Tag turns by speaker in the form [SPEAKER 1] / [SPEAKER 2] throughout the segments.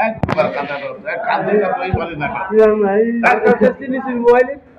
[SPEAKER 1] একবার কাঁদা কাঁদে তুই বলে না জায়গাতে নিলি মোবাইল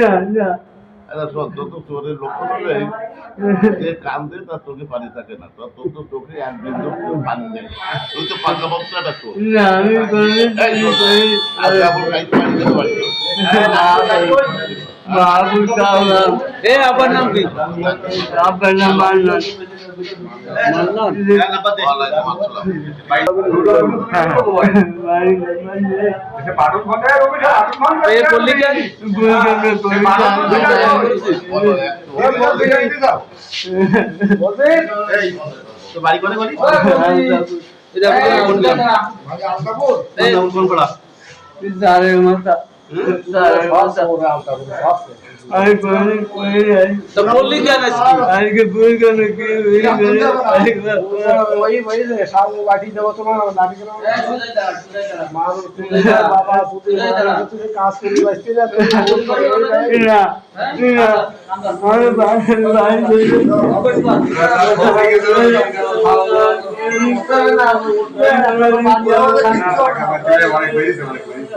[SPEAKER 2] না না।
[SPEAKER 1] আরে শোন, তোর তো চোরের লক্ষণ হলে যে কান্দে তার চোখে পানি থাকে না তোর তো চোখে এক বিন্দু পানি নেই তুই তো
[SPEAKER 2] আমি
[SPEAKER 1] পানি দিতে তো?
[SPEAKER 2] বাবু কাউলাম
[SPEAKER 3] এ আপনার নাম কি?
[SPEAKER 2] আপনার নাম মান্নান।
[SPEAKER 1] বলো, বাড়ি করে বাড়ি
[SPEAKER 3] এটা কোন কোন পাড়া
[SPEAKER 2] সারে মাথা। সারে মাথা আমি কোনদিন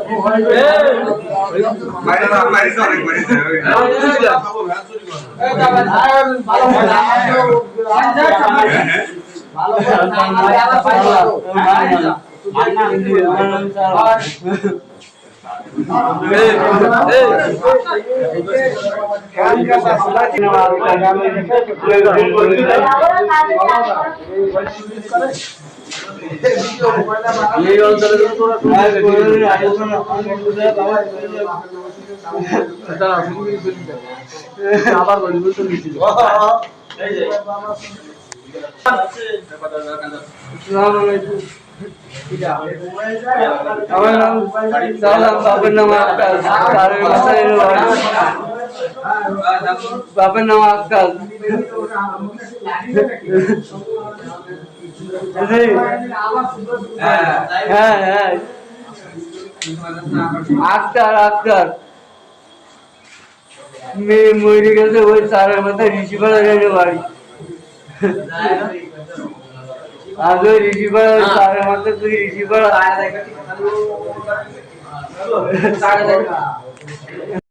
[SPEAKER 2] ভুল
[SPEAKER 3] এই অঞ্চলে আবার বলতে নিছি
[SPEAKER 2] আমার নাম বাবার নাম। বাবার নাম হ্যাঁ হ্যাঁ আক্তার আক্তার মেয়ে মরে গেছে ওই সারের মাথায় ঋষিপাড়া রেখে বাড়ি আগে ঋষিপাড়া ওই সারের মাথায় তুই ঋষিপাড়া